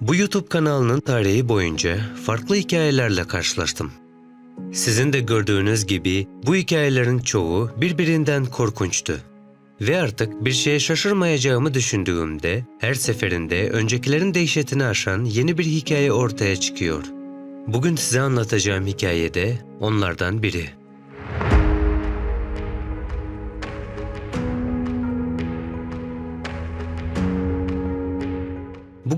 Bu YouTube kanalının tarihi boyunca farklı hikayelerle karşılaştım. Sizin de gördüğünüz gibi bu hikayelerin çoğu birbirinden korkunçtu. Ve artık bir şeye şaşırmayacağımı düşündüğümde her seferinde öncekilerin dehşetini aşan yeni bir hikaye ortaya çıkıyor. Bugün size anlatacağım hikaye de onlardan biri.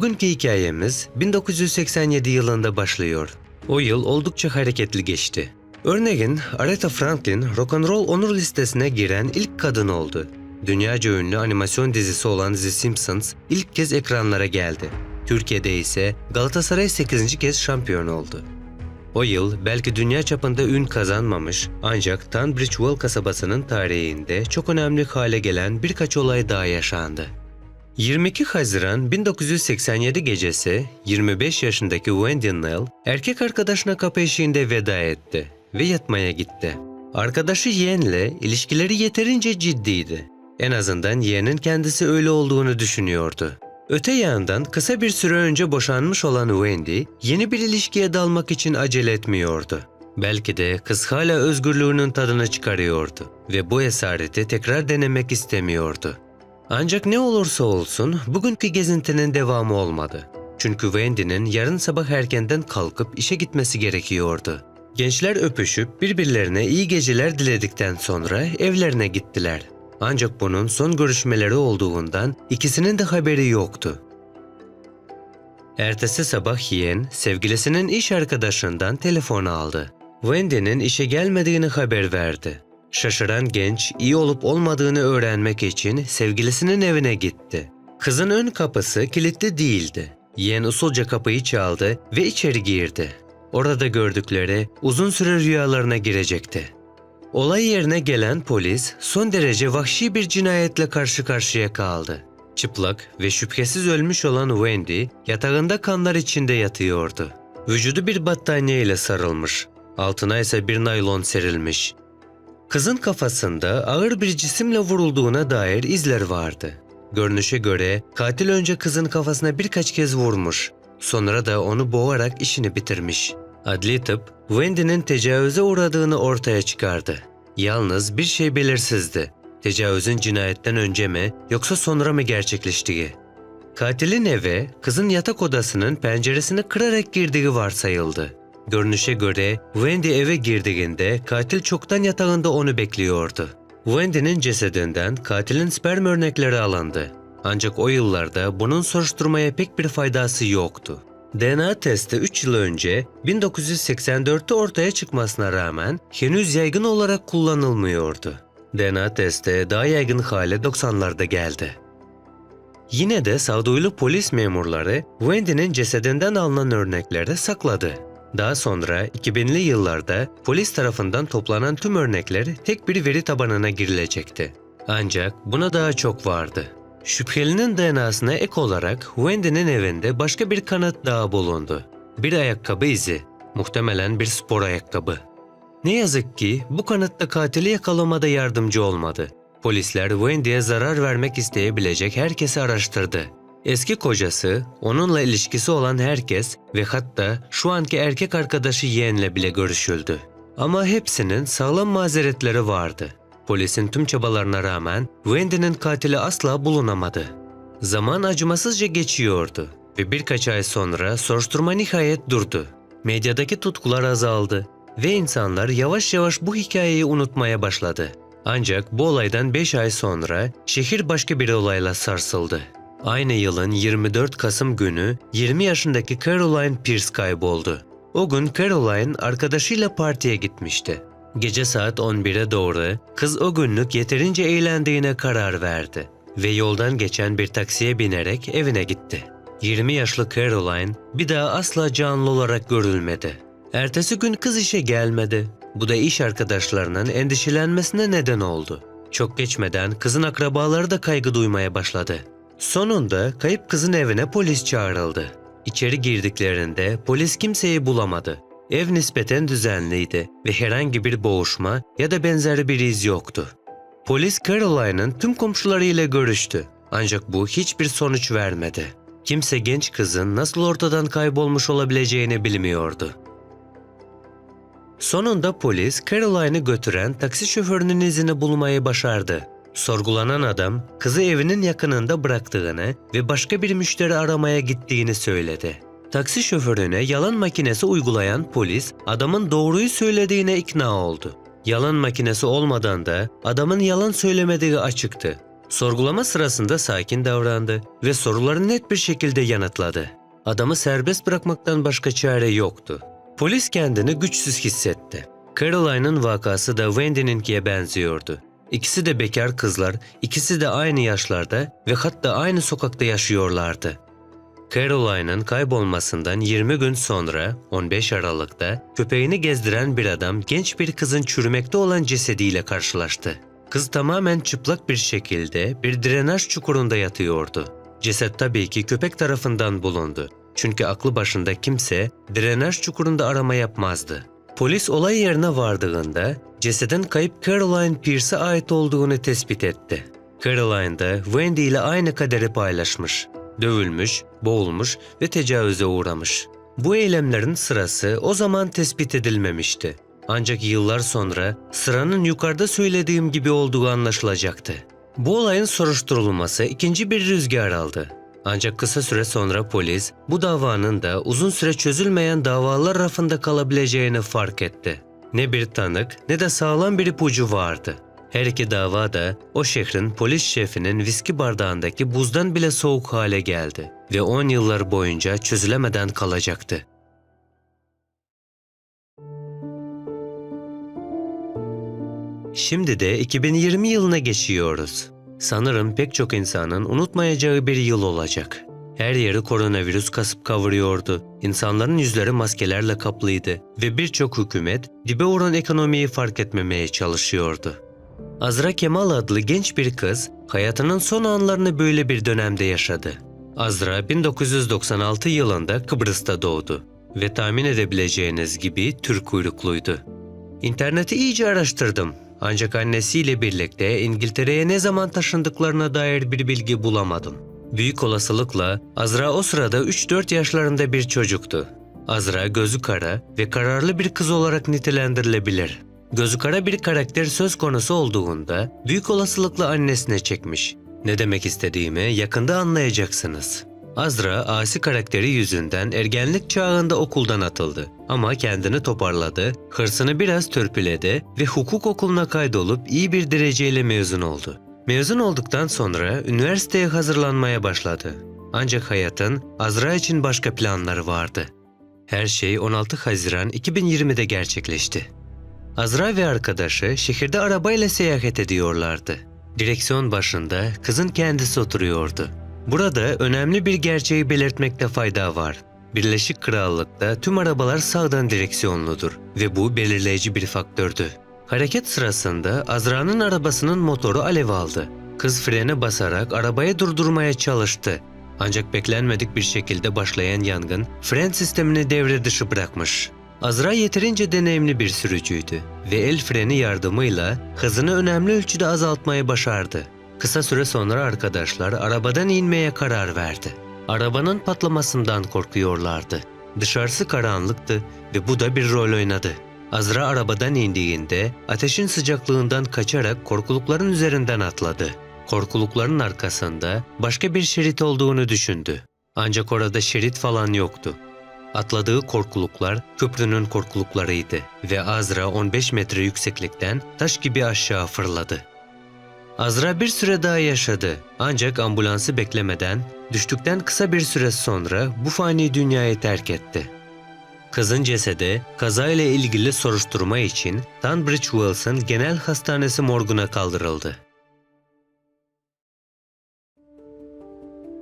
Bugünkü hikayemiz 1987 yılında başlıyor. O yıl oldukça hareketli geçti. Örneğin Aretha Franklin rock'n'roll onur listesine giren ilk kadın oldu. Dünyaca ünlü animasyon dizisi olan The Simpsons ilk kez ekranlara geldi. Türkiye'de ise Galatasaray 8. kez şampiyon oldu. O yıl belki dünya çapında ün kazanmamış ancak Tunbridge kasabasının tarihinde çok önemli hale gelen birkaç olay daha yaşandı. 22 Haziran 1987 gecesi 25 yaşındaki Wendy Nell erkek arkadaşına kapı eşiğinde veda etti ve yatmaya gitti. Arkadaşı yeğenle ilişkileri yeterince ciddiydi. En azından yeğenin kendisi öyle olduğunu düşünüyordu. Öte yandan kısa bir süre önce boşanmış olan Wendy yeni bir ilişkiye dalmak için acele etmiyordu. Belki de kız hala özgürlüğünün tadını çıkarıyordu ve bu esareti tekrar denemek istemiyordu. Ancak ne olursa olsun bugünkü gezintinin devamı olmadı. Çünkü Wendy'nin yarın sabah erkenden kalkıp işe gitmesi gerekiyordu. Gençler öpüşüp birbirlerine iyi geceler diledikten sonra evlerine gittiler. Ancak bunun son görüşmeleri olduğundan ikisinin de haberi yoktu. Ertesi sabah yeğen sevgilisinin iş arkadaşından telefon aldı. Wendy'nin işe gelmediğini haber verdi. Şaşıran genç iyi olup olmadığını öğrenmek için sevgilisinin evine gitti. Kızın ön kapısı kilitli değildi. Yeğen usulca kapıyı çaldı ve içeri girdi. Orada gördükleri uzun süre rüyalarına girecekti. Olay yerine gelen polis son derece vahşi bir cinayetle karşı karşıya kaldı. Çıplak ve şüphesiz ölmüş olan Wendy yatağında kanlar içinde yatıyordu. Vücudu bir battaniye ile sarılmış. Altına ise bir naylon serilmiş. Kızın kafasında ağır bir cisimle vurulduğuna dair izler vardı. Görünüşe göre katil önce kızın kafasına birkaç kez vurmuş. Sonra da onu boğarak işini bitirmiş. Adli tıp Wendy'nin tecavüze uğradığını ortaya çıkardı. Yalnız bir şey belirsizdi. Tecavüzün cinayetten önce mi yoksa sonra mı gerçekleştiği. Katilin eve kızın yatak odasının penceresini kırarak girdiği varsayıldı. Görünüşe göre Wendy eve girdiğinde katil çoktan yatağında onu bekliyordu. Wendy'nin cesedinden katilin sperm örnekleri alındı. Ancak o yıllarda bunun soruşturmaya pek bir faydası yoktu. DNA testi 3 yıl önce 1984'te ortaya çıkmasına rağmen henüz yaygın olarak kullanılmıyordu. DNA testi daha yaygın hale 90'larda geldi. Yine de sağduyulu polis memurları Wendy'nin cesedinden alınan örnekleri sakladı. Daha sonra 2000'li yıllarda polis tarafından toplanan tüm örnekler tek bir veri tabanına girilecekti. Ancak buna daha çok vardı. Şüphelinin DNA'sına ek olarak Wendy'nin evinde başka bir kanıt daha bulundu. Bir ayakkabı izi, muhtemelen bir spor ayakkabı. Ne yazık ki bu kanıt da katili yakalamada yardımcı olmadı. Polisler Wendy'ye zarar vermek isteyebilecek herkesi araştırdı. Eski kocası, onunla ilişkisi olan herkes ve hatta şu anki erkek arkadaşı yeğenle bile görüşüldü. Ama hepsinin sağlam mazeretleri vardı. Polisin tüm çabalarına rağmen Wendy'nin katili asla bulunamadı. Zaman acımasızca geçiyordu ve birkaç ay sonra soruşturma nihayet durdu. Medyadaki tutkular azaldı ve insanlar yavaş yavaş bu hikayeyi unutmaya başladı. Ancak bu olaydan 5 ay sonra şehir başka bir olayla sarsıldı. Aynı yılın 24 Kasım günü 20 yaşındaki Caroline Pierce kayboldu. O gün Caroline arkadaşıyla partiye gitmişti. Gece saat 11'e doğru kız o günlük yeterince eğlendiğine karar verdi ve yoldan geçen bir taksiye binerek evine gitti. 20 yaşlı Caroline bir daha asla canlı olarak görülmedi. Ertesi gün kız işe gelmedi. Bu da iş arkadaşlarının endişelenmesine neden oldu. Çok geçmeden kızın akrabaları da kaygı duymaya başladı. Sonunda kayıp kızın evine polis çağrıldı. İçeri girdiklerinde polis kimseyi bulamadı. Ev nispeten düzenliydi ve herhangi bir boğuşma ya da benzeri bir iz yoktu. Polis Caroline'ın tüm komşularıyla görüştü. Ancak bu hiçbir sonuç vermedi. kimse genç kızın nasıl ortadan kaybolmuş olabileceğini bilmiyordu. Sonunda polis Caroline'ı götüren taksi şoförünün izini bulmayı başardı. Sorgulanan adam kızı evinin yakınında bıraktığını ve başka bir müşteri aramaya gittiğini söyledi. Taksi şoförüne yalan makinesi uygulayan polis adamın doğruyu söylediğine ikna oldu. Yalan makinesi olmadan da adamın yalan söylemediği açıktı. Sorgulama sırasında sakin davrandı ve soruları net bir şekilde yanıtladı. Adamı serbest bırakmaktan başka çare yoktu. Polis kendini güçsüz hissetti. Caroline'ın vakası da Wendy'ninkiye benziyordu. İkisi de bekar kızlar, ikisi de aynı yaşlarda ve hatta aynı sokakta yaşıyorlardı. Caroline'ın kaybolmasından 20 gün sonra 15 Aralık'ta köpeğini gezdiren bir adam genç bir kızın çürümekte olan cesediyle karşılaştı. Kız tamamen çıplak bir şekilde bir drenaj çukurunda yatıyordu. Ceset tabii ki köpek tarafından bulundu. Çünkü aklı başında kimse drenaj çukurunda arama yapmazdı. Polis olay yerine vardığında cesedin kayıp Caroline Pierce'e ait olduğunu tespit etti. Caroline da Wendy ile aynı kaderi paylaşmış. Dövülmüş, boğulmuş ve tecavüze uğramış. Bu eylemlerin sırası o zaman tespit edilmemişti. Ancak yıllar sonra sıranın yukarıda söylediğim gibi olduğu anlaşılacaktı. Bu olayın soruşturulması ikinci bir rüzgar aldı. Ancak kısa süre sonra polis bu davanın da uzun süre çözülmeyen davalar rafında kalabileceğini fark etti. Ne bir tanık ne de sağlam bir ipucu vardı. Her iki dava da o şehrin polis şefinin viski bardağındaki buzdan bile soğuk hale geldi ve 10 yıllar boyunca çözülemeden kalacaktı. Şimdi de 2020 yılına geçiyoruz. Sanırım pek çok insanın unutmayacağı bir yıl olacak. Her yeri koronavirüs kasıp kavuruyordu. İnsanların yüzleri maskelerle kaplıydı ve birçok hükümet dibe vuran ekonomiyi fark etmemeye çalışıyordu. Azra Kemal adlı genç bir kız hayatının son anlarını böyle bir dönemde yaşadı. Azra 1996 yılında Kıbrıs'ta doğdu ve tahmin edebileceğiniz gibi Türk uyrukluydu. İnterneti iyice araştırdım ancak annesiyle birlikte İngiltere'ye ne zaman taşındıklarına dair bir bilgi bulamadım. Büyük olasılıkla Azra o sırada 3-4 yaşlarında bir çocuktu. Azra gözü kara ve kararlı bir kız olarak nitelendirilebilir. Gözü kara bir karakter söz konusu olduğunda büyük olasılıkla annesine çekmiş. Ne demek istediğimi yakında anlayacaksınız. Azra asi karakteri yüzünden ergenlik çağında okuldan atıldı. Ama kendini toparladı, hırsını biraz törpüledi ve hukuk okuluna kaydolup iyi bir dereceyle mezun oldu. Mezun olduktan sonra üniversiteye hazırlanmaya başladı. Ancak hayatın Azra için başka planları vardı. Her şey 16 Haziran 2020'de gerçekleşti. Azra ve arkadaşı şehirde arabayla seyahat ediyorlardı. Direksiyon başında kızın kendisi oturuyordu. Burada önemli bir gerçeği belirtmekte fayda var. Birleşik Krallık'ta tüm arabalar sağdan direksiyonludur ve bu belirleyici bir faktördü. Hareket sırasında Azra'nın arabasının motoru alev aldı. Kız frene basarak arabayı durdurmaya çalıştı. Ancak beklenmedik bir şekilde başlayan yangın fren sistemini devre dışı bırakmış. Azra yeterince deneyimli bir sürücüydü ve el freni yardımıyla hızını önemli ölçüde azaltmayı başardı. Kısa süre sonra arkadaşlar arabadan inmeye karar verdi. Arabanın patlamasından korkuyorlardı. Dışarısı karanlıktı ve bu da bir rol oynadı. Azra arabadan indiğinde ateşin sıcaklığından kaçarak korkulukların üzerinden atladı. Korkulukların arkasında başka bir şerit olduğunu düşündü. Ancak orada şerit falan yoktu. Atladığı korkuluklar köprünün korkuluklarıydı ve Azra 15 metre yükseklikten taş gibi aşağı fırladı. Azra bir süre daha yaşadı ancak ambulansı beklemeden düştükten kısa bir süre sonra bu fani dünyayı terk etti. Kızın cesedi kazayla ilgili soruşturma için Tunbridge Wilson Genel Hastanesi morguna kaldırıldı.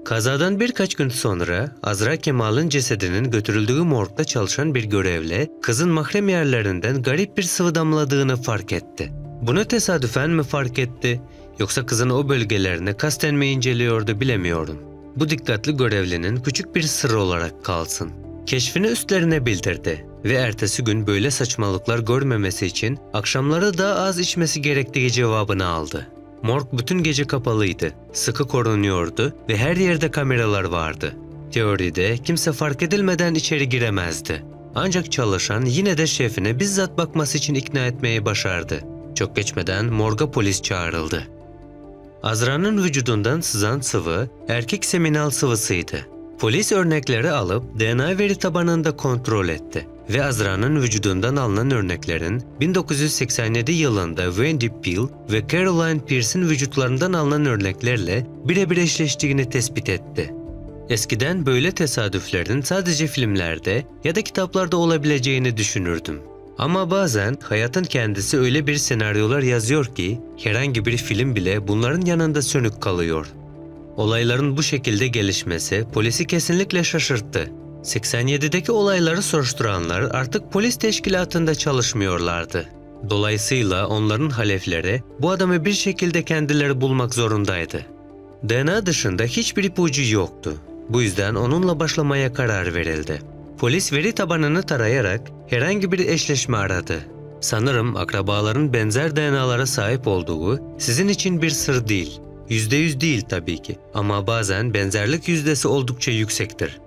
Kazadan birkaç gün sonra Azra Kemal'ın cesedinin götürüldüğü morgda çalışan bir görevli kızın mahrem yerlerinden garip bir sıvı damladığını fark etti. Bunu tesadüfen mi fark etti yoksa kızın o bölgelerine kasten mi inceliyordu bilemiyorum. Bu dikkatli görevlinin küçük bir sır olarak kalsın. Keşfini üstlerine bildirdi ve ertesi gün böyle saçmalıklar görmemesi için akşamları daha az içmesi gerektiği cevabını aldı. Morg bütün gece kapalıydı, sıkı korunuyordu ve her yerde kameralar vardı. Teoride kimse fark edilmeden içeri giremezdi. Ancak çalışan yine de şefine bizzat bakması için ikna etmeyi başardı. Çok geçmeden morga polis çağrıldı. Azra'nın vücudundan sızan sıvı erkek seminal sıvısıydı. Polis örnekleri alıp DNA veri tabanında kontrol etti ve Azra'nın vücudundan alınan örneklerin 1987 yılında Wendy Peel ve Caroline Pierce'in vücutlarından alınan örneklerle birebir eşleştiğini tespit etti. Eskiden böyle tesadüflerin sadece filmlerde ya da kitaplarda olabileceğini düşünürdüm. Ama bazen hayatın kendisi öyle bir senaryolar yazıyor ki herhangi bir film bile bunların yanında sönük kalıyor. Olayların bu şekilde gelişmesi polisi kesinlikle şaşırttı. 87'deki olayları soruşturanlar artık polis teşkilatında çalışmıyorlardı. Dolayısıyla onların halefleri bu adamı bir şekilde kendileri bulmak zorundaydı. DNA dışında hiçbir ipucu yoktu. Bu yüzden onunla başlamaya karar verildi. Polis veri tabanını tarayarak herhangi bir eşleşme aradı. Sanırım akrabaların benzer DNA'lara sahip olduğu sizin için bir sır değil. %100 değil tabii ki ama bazen benzerlik yüzdesi oldukça yüksektir.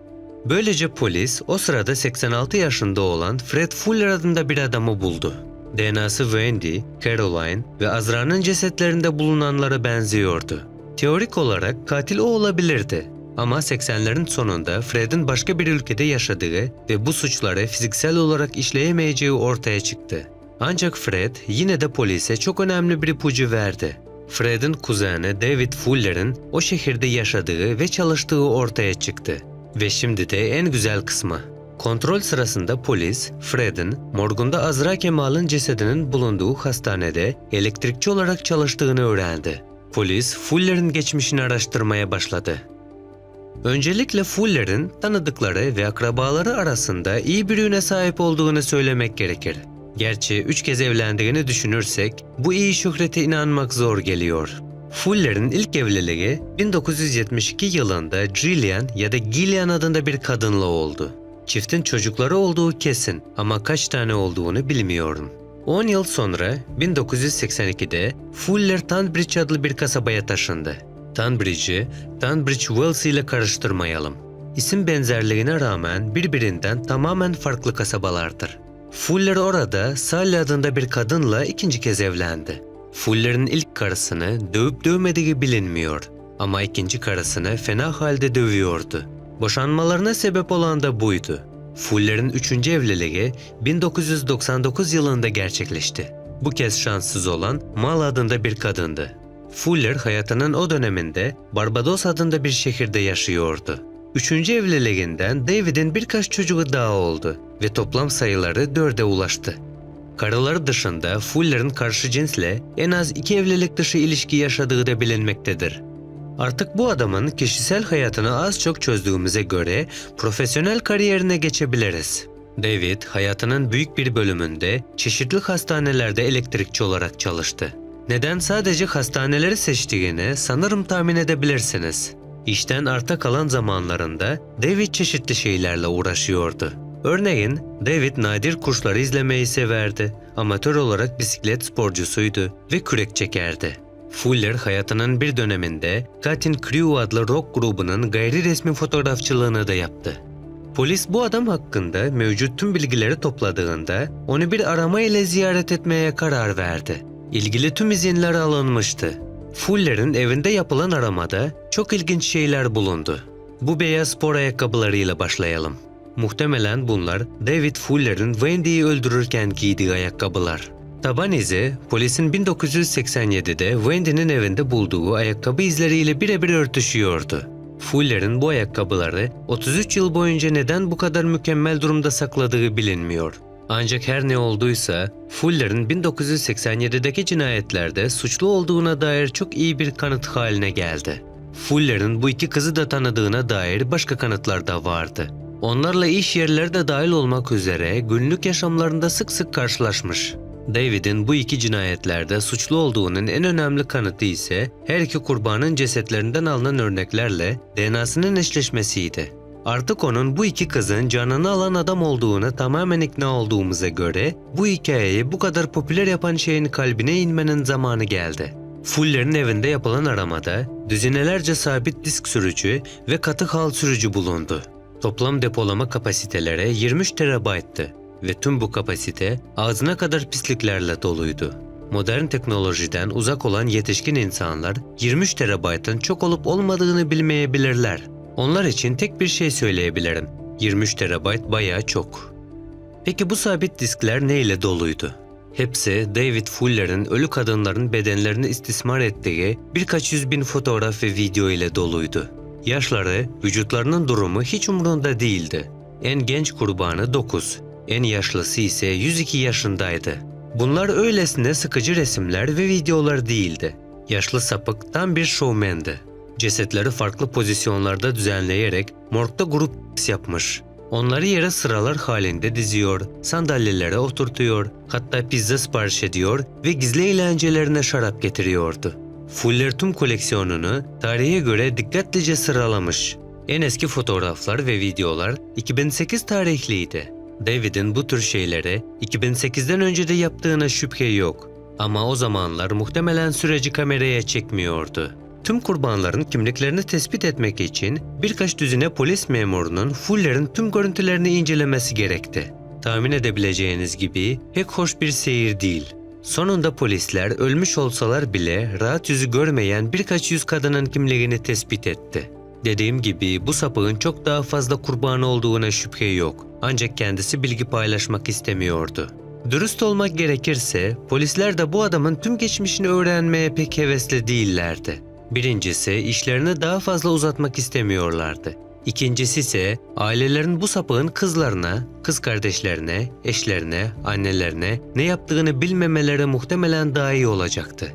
Böylece polis o sırada 86 yaşında olan Fred Fuller adında bir adamı buldu. DNA'sı Wendy, Caroline ve Azra'nın cesetlerinde bulunanlara benziyordu. Teorik olarak katil o olabilirdi. Ama 80'lerin sonunda Fred'in başka bir ülkede yaşadığı ve bu suçları fiziksel olarak işleyemeyeceği ortaya çıktı. Ancak Fred yine de polise çok önemli bir ipucu verdi. Fred'in kuzeni David Fuller'ın o şehirde yaşadığı ve çalıştığı ortaya çıktı. Ve şimdi de en güzel kısmı. Kontrol sırasında polis, Fred'in morgunda Azra Kemal'ın cesedinin bulunduğu hastanede elektrikçi olarak çalıştığını öğrendi. Polis, Fuller'in geçmişini araştırmaya başladı. Öncelikle Fuller'in tanıdıkları ve akrabaları arasında iyi bir üne sahip olduğunu söylemek gerekir. Gerçi üç kez evlendiğini düşünürsek bu iyi şöhrete inanmak zor geliyor. Fuller'in ilk evliliği 1972 yılında Gillian ya da Gillian adında bir kadınla oldu. Çiftin çocukları olduğu kesin ama kaç tane olduğunu bilmiyorum. 10 yıl sonra 1982'de Fuller Tunbridge adlı bir kasabaya taşındı. Tunbridge'i Tunbridge Wells ile karıştırmayalım. İsim benzerliğine rağmen birbirinden tamamen farklı kasabalardır. Fuller orada Sally adında bir kadınla ikinci kez evlendi. Fuller'in ilk karısını dövüp dövmediği bilinmiyor ama ikinci karısını fena halde dövüyordu. Boşanmalarına sebep olan da buydu. Fuller'in üçüncü evliliği 1999 yılında gerçekleşti. Bu kez şanssız olan Mal adında bir kadındı. Fuller hayatının o döneminde Barbados adında bir şehirde yaşıyordu. Üçüncü evliliğinden David'in birkaç çocuğu daha oldu ve toplam sayıları dörde ulaştı. Karıları dışında Fuller'ın karşı cinsle en az iki evlilik dışı ilişki yaşadığı da bilinmektedir. Artık bu adamın kişisel hayatını az çok çözdüğümüze göre profesyonel kariyerine geçebiliriz. David hayatının büyük bir bölümünde çeşitli hastanelerde elektrikçi olarak çalıştı. Neden sadece hastaneleri seçtiğini sanırım tahmin edebilirsiniz. İşten arta kalan zamanlarında David çeşitli şeylerle uğraşıyordu. Örneğin David nadir kursları izlemeyi severdi. Amatör olarak bisiklet sporcusuydu ve kürek çekerdi. Fuller hayatının bir döneminde Cutting Crew adlı rock grubunun gayri resmi fotoğrafçılığını da yaptı. Polis bu adam hakkında mevcut tüm bilgileri topladığında onu bir arama ile ziyaret etmeye karar verdi. İlgili tüm izinler alınmıştı. Fuller'in evinde yapılan aramada çok ilginç şeyler bulundu. Bu beyaz spor ayakkabılarıyla başlayalım. Muhtemelen bunlar David Fuller'in Wendy'yi öldürürken giydiği ayakkabılar. Taban izi polisin 1987'de Wendy'nin evinde bulduğu ayakkabı izleriyle birebir örtüşüyordu. Fuller'in bu ayakkabıları 33 yıl boyunca neden bu kadar mükemmel durumda sakladığı bilinmiyor. Ancak her ne olduysa Fuller'in 1987'deki cinayetlerde suçlu olduğuna dair çok iyi bir kanıt haline geldi. Fuller'in bu iki kızı da tanıdığına dair başka kanıtlar da vardı. Onlarla iş yerleri de dahil olmak üzere günlük yaşamlarında sık sık karşılaşmış. David'in bu iki cinayetlerde suçlu olduğunun en önemli kanıtı ise her iki kurbanın cesetlerinden alınan örneklerle DNA'sının eşleşmesiydi. Artık onun bu iki kızın canını alan adam olduğuna tamamen ikna olduğumuza göre bu hikayeyi bu kadar popüler yapan şeyin kalbine inmenin zamanı geldi. Fuller'in evinde yapılan aramada düzinelerce sabit disk sürücü ve katı hal sürücü bulundu. Toplam depolama kapasiteleri 23 terabayttı ve tüm bu kapasite ağzına kadar pisliklerle doluydu. Modern teknolojiden uzak olan yetişkin insanlar 23 terabaytın çok olup olmadığını bilmeyebilirler. Onlar için tek bir şey söyleyebilirim. 23 terabayt bayağı çok. Peki bu sabit diskler ne ile doluydu? Hepsi David Fuller'ın ölü kadınların bedenlerini istismar ettiği birkaç yüz bin fotoğraf ve video ile doluydu. Yaşları, vücutlarının durumu hiç umurunda değildi. En genç kurbanı 9, en yaşlısı ise 102 yaşındaydı. Bunlar öylesine sıkıcı resimler ve videolar değildi. Yaşlı sapık tam bir şovmendi. Cesetleri farklı pozisyonlarda düzenleyerek morgda grup yapmış. Onları yere sıralar halinde diziyor, sandalyelere oturtuyor, hatta pizza sipariş ediyor ve gizli eğlencelerine şarap getiriyordu. Fuller tüm koleksiyonunu tarihe göre dikkatlice sıralamış. En eski fotoğraflar ve videolar 2008 tarihliydi. David'in bu tür şeylere 2008'den önce de yaptığına şüphe yok. Ama o zamanlar muhtemelen süreci kameraya çekmiyordu. Tüm kurbanların kimliklerini tespit etmek için birkaç düzine polis memurunun Fuller'in tüm görüntülerini incelemesi gerekti. Tahmin edebileceğiniz gibi pek hoş bir seyir değil. Sonunda polisler ölmüş olsalar bile rahat yüzü görmeyen birkaç yüz kadının kimliğini tespit etti. Dediğim gibi bu sapığın çok daha fazla kurbanı olduğuna şüphe yok. Ancak kendisi bilgi paylaşmak istemiyordu. Dürüst olmak gerekirse polisler de bu adamın tüm geçmişini öğrenmeye pek hevesli değillerdi. Birincisi işlerini daha fazla uzatmak istemiyorlardı. İkincisi ise ailelerin bu sapığın kızlarına, kız kardeşlerine, eşlerine, annelerine ne yaptığını bilmemeleri muhtemelen daha iyi olacaktı.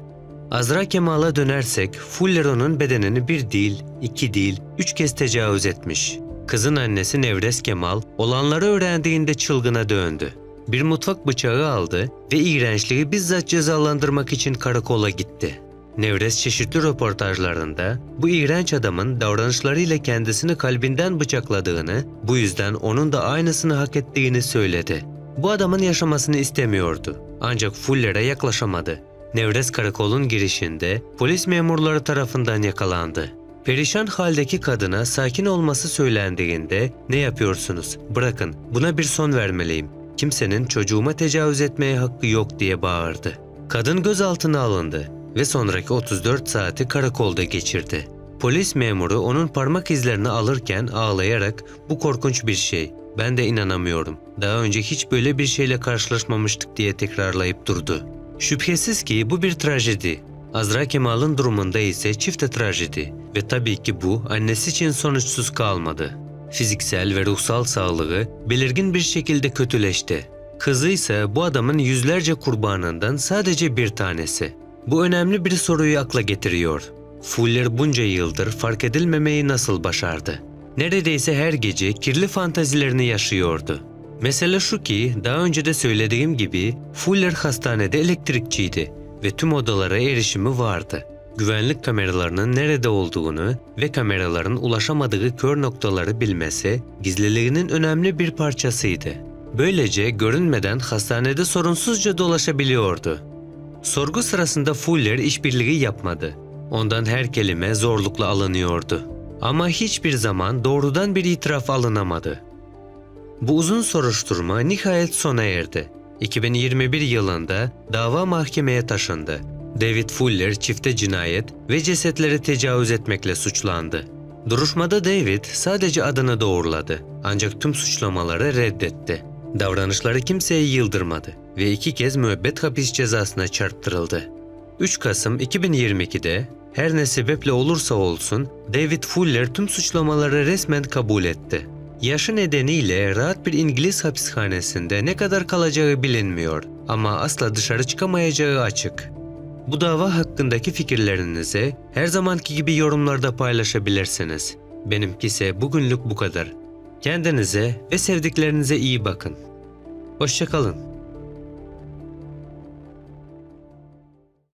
Azra Kemal'a dönersek Fullero'nun bedenini bir değil, iki değil, üç kez tecavüz etmiş. Kızın annesi Nevres Kemal olanları öğrendiğinde çılgına döndü. Bir mutfak bıçağı aldı ve iğrençliği bizzat cezalandırmak için karakola gitti. Nevres çeşitli röportajlarında bu iğrenç adamın davranışlarıyla kendisini kalbinden bıçakladığını, bu yüzden onun da aynısını hak ettiğini söyledi. Bu adamın yaşamasını istemiyordu. Ancak Fuller'e yaklaşamadı. Nevres karakolun girişinde polis memurları tarafından yakalandı. Perişan haldeki kadına sakin olması söylendiğinde ne yapıyorsunuz? Bırakın buna bir son vermeliyim. Kimsenin çocuğuma tecavüz etmeye hakkı yok diye bağırdı. Kadın gözaltına alındı ve sonraki 34 saati karakolda geçirdi. Polis memuru onun parmak izlerini alırken ağlayarak bu korkunç bir şey. Ben de inanamıyorum. Daha önce hiç böyle bir şeyle karşılaşmamıştık diye tekrarlayıp durdu. Şüphesiz ki bu bir trajedi. Azra Kemal'ın durumunda ise çifte trajedi ve tabii ki bu annesi için sonuçsuz kalmadı. Fiziksel ve ruhsal sağlığı belirgin bir şekilde kötüleşti. Kızı ise bu adamın yüzlerce kurbanından sadece bir tanesi. Bu önemli bir soruyu akla getiriyor. Fuller bunca yıldır fark edilmemeyi nasıl başardı? Neredeyse her gece kirli fantazilerini yaşıyordu. Mesele şu ki daha önce de söylediğim gibi Fuller hastanede elektrikçiydi ve tüm odalara erişimi vardı. Güvenlik kameralarının nerede olduğunu ve kameraların ulaşamadığı kör noktaları bilmesi gizliliğinin önemli bir parçasıydı. Böylece görünmeden hastanede sorunsuzca dolaşabiliyordu. Sorgu sırasında Fuller işbirliği yapmadı. Ondan her kelime zorlukla alınıyordu. Ama hiçbir zaman doğrudan bir itiraf alınamadı. Bu uzun soruşturma nihayet sona erdi. 2021 yılında dava mahkemeye taşındı. David Fuller çifte cinayet ve cesetleri tecavüz etmekle suçlandı. Duruşmada David sadece adını doğruladı ancak tüm suçlamaları reddetti. Davranışları kimseyi yıldırmadı ve iki kez müebbet hapis cezasına çarptırıldı. 3 Kasım 2022'de her ne sebeple olursa olsun David Fuller tüm suçlamaları resmen kabul etti. Yaşı nedeniyle rahat bir İngiliz hapishanesinde ne kadar kalacağı bilinmiyor ama asla dışarı çıkamayacağı açık. Bu dava hakkındaki fikirlerinizi her zamanki gibi yorumlarda paylaşabilirsiniz. Benimki ise bugünlük bu kadar. Kendinize ve sevdiklerinize iyi bakın. Hoşçakalın.